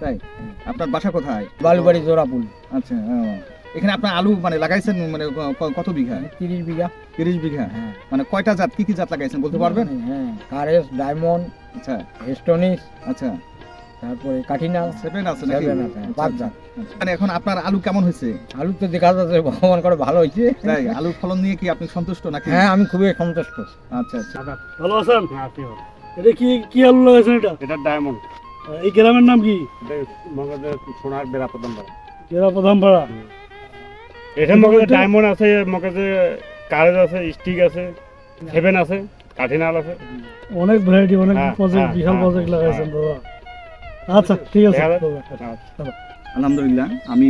তাই? আপনার বাসা কোথায়? বালুবাড়ি জোড়াপুল। আচ্ছা এখানে আপনার আলু মানে লাগাইছেন মানে কত বিঘা? তিরিশ বিঘা। তিরিশ বিঘা? হ্যাঁ। মানে কয়টা জাত কি কি জাত লাগাইছেন বলতে পারবেন? হ্যাঁ কারেস ডায়মন্ড আচ্ছা। এস্টোনিস আচ্ছা। তারপরে কাঠিনাল। সেভেন আছে নাকি? সেভেন আচ্ছা, পাঁচ আচ্ছা। জাত। মানে এখন আপনার আলু কেমন হয়েছে? আলু তো দেখা যাচ্ছে ভগবান করে ভালো হয়েছে। তাই আলুর ফলন নিয়ে কি আপনি সন্তুষ্ট নাকি? হ্যাঁ আমি খুবই সন্তুষ্ট। আচ্ছা আচ্ছা। ভালো আছেন? হ্যাঁ? এটা কি কি আলু লাগাইছেন এটা? এটা ডায়মন্ড। এই গ্রামের নাম কি? সোনার বেড়া প্রথম বেড়া জেলা প্রধানপাড়া এটা মগজে ডায়মন্ড আছে মগজে কারেজ আছে স্টিক আছে সেভেন আছে কাঠিনাল আছে। অনেক ভ্যারাইটি অনেক প্রজেক্ট হ্যাঁ, বিশাল হ্যাঁ, প্রজেক্ট লাগাইছেন হ্যাঁ। দাদা। আচ্ছা ঠিক আছে আলহামদুলিল্লাহ আমি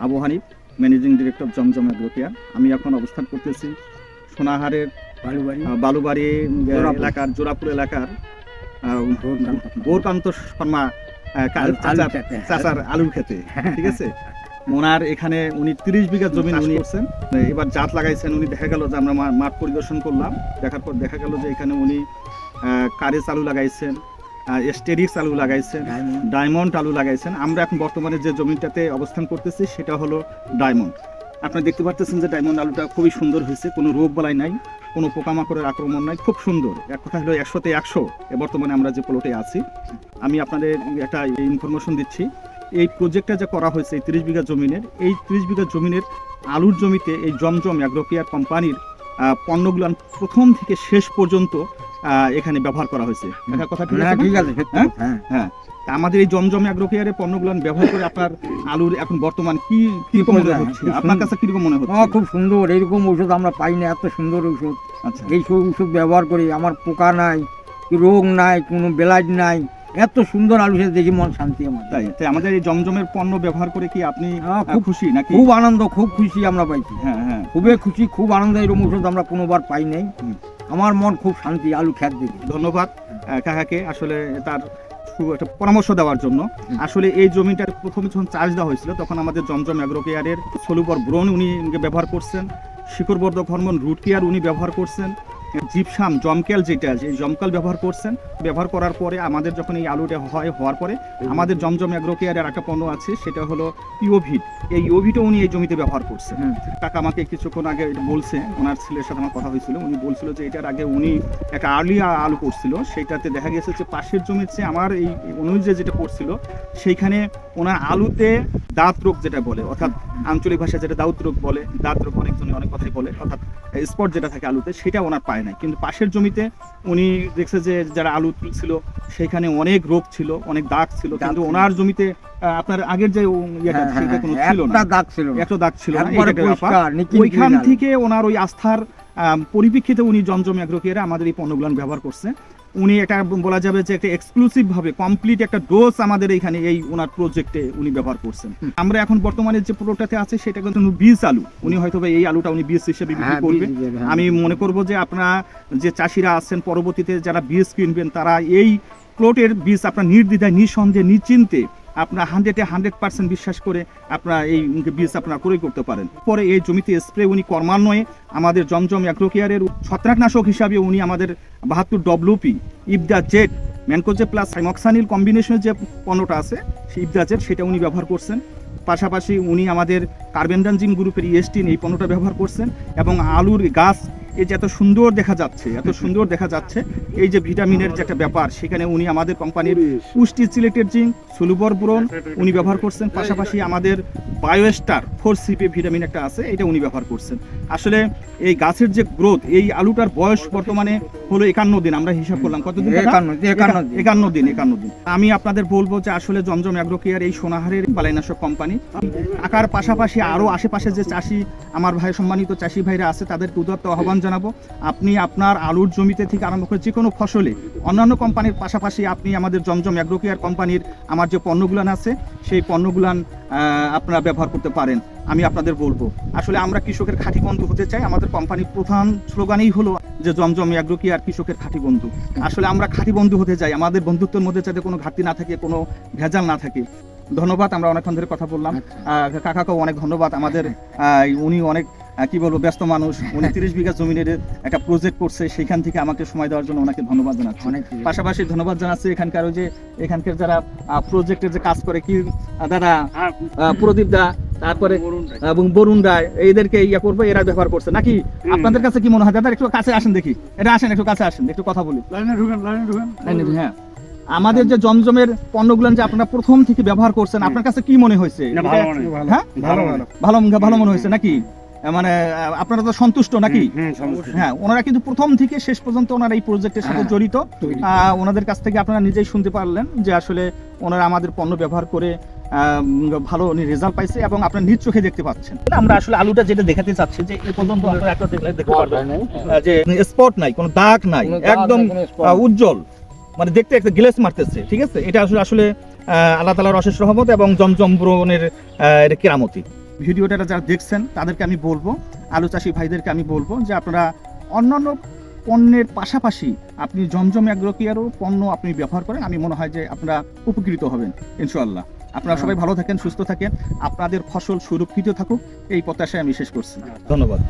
Abu Hanif managing director Zamzam agrocare আমি এখন অবস্থান করতেছি সোনাহারের বালুবাড়ি। বালুবাড়ি এলাকার জোড়াপুর এলাকার গৌরকান্ত শর্মা। চাচার-। খেতে ঠিক আছে? ওনার এখানে উনি তিরিশ বিঘা জমি উনি করছেন। এবার জাত লাগাইছেন উনি দেখা গেল যে আমরা মাঠ পরিদর্শন করলাম দেখার পর দেখা গেল যে এখানে উনি কারেস আলু লাগাইছেন স্টেরিক্স আলু লাগাইছেন ডায়মন্ড। আলু লাগাইছেন। আমরা এখন বর্তমানে যে জমিটাতে অবস্থান করতেছি সেটা হলো ডায়মন্ড। আপনি দেখতে পাচ্ছেন যে ডায়মন্ড আলুটা খুবই সুন্দর হয়েছে কোনো রোগ বলাই নাই। কোনো পোকামাকড়ের আক্রমণ নাই, খুব সুন্দর। এক কথা হলো একশোতে একশো বর্তমানে আমরা যে প্লটে আছি। আমি আপনাদের একটা ইনফরমেশন দিচ্ছি। এই প্রজেক্টটা যে করা হয়েছে, এই তিরিশ বিঘা জমিনের, এই তিরিশ বিঘা জমিনের আলুর জমিতে এই জমজম অ্যাগ্রোপিয়ার কোম্পানির পণ্যগুলান প্রথম থেকে শেষ পর্যন্ত এখানে ব্যবহার করা হয়েছে। কথা ঠিক হ্যাঁ আছে হ্যাঁ? হ্যাঁ। হ্যাঁ। আমাদের এই জমজমে জমজম অ্যাগ্রোকেয়ারের পণ্যগুলো ব্যবহার করে আপনার আলুর এখন বর্তমান কি কীরকম মনে হচ্ছে? আপনার কাছে কীরকম মনে হচ্ছে? খুব সুন্দর। এইরকম ঔষধ আমরা পাই না এত সুন্দর ঔষধ। আচ্ছা। এই সব ওষুধ ব্যবহার করি আমার পোকা নাই রোগ নাই কোনো বেলাজ নাই এত সুন্দর আলু খেতে দেখি মন শান্তি আমার। তাই তাই আমাদের এই জমজমের পণ্য ব্যবহার করে কি আপনি হ্যাঁ, খুব খুশি নাকি? খুব আনন্দ খুব খুশি আমরা পাইছি। হ্যাঁ হ্যাঁ। খুবই খুশি খুব আনন্দ এরকম ওষুধ আমরা কোনোবার পাই নাই। আমার মন খুব শান্তি আলু খেত দিবে। ধন্যবাদ কাকাকে আসলে তার খুব একটা পরামর্শ দেওয়ার জন্য। আসলে এই জমিটার প্রথমে যখন চার্জ দেওয়া হয়েছিল তখন আমাদের জমজম অ্যাগ্রোকেয়ারের সলুবর ব্রোন উনি ব্যবহার করছেন শিকড়বর্ধক হরমোন রুট কেয়ার উনি ব্যবহার করছেন জিপসাম জমকেল যেটা আছে এই জমকাল ব্যবহার করছেন। ব্যবহার করার পরে আমাদের যখন এই আলুটা হয় হওয়ার পরে আমাদের জমজম অ্যাগ্রোকেয়ারের একটা পণ্য আছে সেটা হলো ইওভিট এই ইওভিটও উনি এই জমিতে ব্যবহার করছেন। কাকা আমাকে কিছুক্ষণ আগে বলছে ওনার ছেলের সাথে আমার কথা হয়েছিল উনি বলছিল যে এটার আগে উনি একটা আর্লি আলু করছিল সেইটাতে দেখা গেছে যে পাশের জমির চেয়ে আমার এই অনুযায়ী যেটা করছিল সেইখানে ওনার আলুতে দাঁত রোগ যেটা বলে অর্থাৎ আঞ্চলিক ভাষায় যেটা দাউত রোগ বলে দাঁত রোগ অনেকজনে অনেক কথাই বলে অর্থাৎ স্পট যেটা থাকে আলুতে সেটা ওনার পায় নাই। কিন্তু পাশের জমিতে উনি দেখছে যে যারা আলু ছিল সেখানে অনেক রোগ ছিল অনেক দাগ ছিল কিন্তু ওনার জমিতে আপনার আগের যে ইয়েটা হ্যাঁ, সেটা হ্যাঁ, কোনো হ্যাঁ, ছিল না। একটা দাগ ছিল। একটা দাগ ছিল না ওইখান থেকে ওনার ওই আস্থার পরিপ্রেক্ষিতে উনি জমজম অ্যাগ্রোকেয়ারে আমাদের এই পণ্যগুলো ব্যবহার করছে। উনি এটা বলা যাবে যে একটা এক্সক্লুসিভ ভাবে কমপ্লিট একটা ডোজ আমাদের এইখানে এই ওনার প্রজেক্টে উনি ব্যবহার করছেন। আমরা এখন বর্তমানে যে প্রোডাক্টটাতে আছে সেটা কিন্তু বীজ আলু। উনি হয়তো এই আলুটা উনি বীজ হিসেবে বিক্রি হ্যাঁ, করবেন হ্যাঁ। আমি মনে করব যে আপনারা যে চাষিরা আছেন পরবর্তীতে যারা বীজ কিনবেন তারা এই প্লটের বীজ আপনার নির্দ্বিধায় নিঃসন্দেহে নিশ্চিন্তে আপনার হান্ড্রেডে হান্ড্রেড পার্সেন্ট বিশ্বাস করে আপনার এই বীজ আপনারা ক্রয় করতে পারেন। পরে এই জমিতে স্প্রে উনি ক্রমান্বয়ে আমাদের জমজম অ্যাগ্রোকেয়ারের ছত্রাকনাশক হিসাবে উনি আমাদের বাহাত্তর ডব্লিউপি ইবদা জেট, ম্যানকোজে প্লাস সাইমক্সানিল কম্বিনেশনের যে পণ্যটা আছে, সেই ইবদা জেট, সেটা উনি ব্যবহার করছেন। পাশাপাশি উনি আমাদের কার্বেন্ডানজিম গ্রুপের ইএসটিন এই পণ্যটা ব্যবহার করছেন এবং আলুর গাছ এই যে এত সুন্দর দেখা যাচ্ছে এত সুন্দর দেখা যাচ্ছে এই যে ভিটামিনের যে একটা ব্যাপার সেখানে উনি আমাদের কোম্পানির পুষ্টি সিলেটের জিঙ্ক সুলুবর ব্রোন উনি ব্যবহার করছেন। পাশাপাশি আমাদের বায়োস্টার ফোর সিপি ভিটামিন একটা আছে এটা উনি ব্যবহার করছেন। আসলে এই গাছের যে গ্রোথ এই আলুটার বয়স বর্তমানে হলো একান্ন দিন আমরা হিসাব করলাম। কতদিন একান্ন একান্ন দিন। একান্ন দিন আমি আপনাদের বলব যে আসলে জমজম অ্যাগ্রোকেয়ার এই সোনাহারের বালাইনাশক কোম্পানি আকার পাশাপাশি আরও আশেপাশে যে চাষি আমার ভাই সম্মানিত চাষি ভাইরা আছে তাদের উদাত্ত আহ্বান জানাব। আপনি আপনার আলুর জমিতে থেকে আরম্ভ করে যে কোনো ফসলে অন্যান্য কোম্পানির পাশাপাশি আপনি আমাদের জমজম অ্যাগ্রোকেয়ার কোম্পানির আমার যে পণ্যগুলান আছে সেই পণ্যগুলান আপনারা ব্যবহার করতে পারেন। আমি আপনাদের বলব। আসলে আমরা কৃষকের খাঁটি বন্ধু হতে চাই। আমাদের কোম্পানির প্রধান স্লোগানই হলো যে জমজম অ্যাগ্রোকেয়ার কৃষকের খাঁটি বন্ধু। আসলে আমরা খাঁটি বন্ধু হতে চাই। আমাদের বন্ধুত্বের মধ্যে যাতে কোনো ঘাটতি না থাকে কোনো ভেজাল না থাকে। ধন্যবাদ আমরা অনেকক্ষণ ধরে কথা বললাম। আহ, কাকাকেও অনেক ধন্যবাদ। আমাদের আহ, উনি অনেক কি বলব ব্যস্ত মানুষ। উনি তিরিশ বিঘা জমিনের একটা প্রজেক্ট করছে সেখান থেকে আমাকে সময় দেওয়ার জন্য ওনাকে ধন্যবাদ জানাচ্ছি। অনেক পাশাপাশি ধন্যবাদ জানাচ্ছি এখানকার ওই যে এখানকার যারা প্রজেক্টের যে কাজ করে কি দাদা হ্যাঁ। প্রদীপ দা তারপরে এবং বরুণ রায় এদেরকে ইয়া করব এরা ব্যবহার করছে। নাকি আপনাদের কাছে কি মনে হয়? দাদা একটু কাছে আসেন দেখি। এটা আসেন একটু কাছে আসেন একটু কথা বলি। হ্যাঁ। আমাদের যে জমজমের পণ্যগুলো যে আপনারা প্রথম থেকে ব্যবহার করছেন আপনার কাছে কি মনে হয়েছে? ভালো মনে হ্যাঁ। ভালো ভালো ভালো ভালো মনে হয়েছে নাকি? মানে আপনারা তো সন্তুষ্ট নাকি? হ্যাঁ ওনারা কিন্তু প্রথম থেকে শেষ পর্যন্ত ওনারা এই প্রজেক্টের সাথে হ্যাঁ, জড়িত। আহ, ওনাদের কাছ থেকে আপনারা নিজেই শুনতে পারলেন যে আসলে ওনারা আমাদের পণ্য ব্যবহার করে ভালো রেজাল্ট পাইছে এবং আপনার নিজ চোখে দেখতে পাচ্ছেন। আমরা আসলে আলুটা যেটা দেখাতে চাচ্ছি যে এই পর্যন্ত আপনারা একটা দেখলে দেখতে পারবেন। যে স্পট নাই কোনো দাগ নাই একদম উজ্জ্বল। মানে দেখতে একটা গ্লেস মারতেছে ঠিক আছে? এটা আসলে আসলে আহ, আল্লাহ তালার অশেষ রহমত এবং জমজম ব্রণের কেরামতি। ভিডিওটা যারা দেখছেন, তাদেরকে আমি বলব, আলু চাষি ভাইদেরকে আমি বলব যে আপনারা অন্যান্য পণ্যের পাশাপাশি আপনি জমজম আগ্রহীয়ারও পণ্য আপনি ব্যবহার করেন, আমি মনে হয় যে আপনারা উপকৃত হবেন, ইনশাআল্লাহ। আপনারা সবাই ভালো থাকেন, সুস্থ থাকেন, আপনাদের ফসল সুরক্ষিত থাকুক, এই প্রত্যাশায় আমি শেষ করছি। ধন্যবাদ।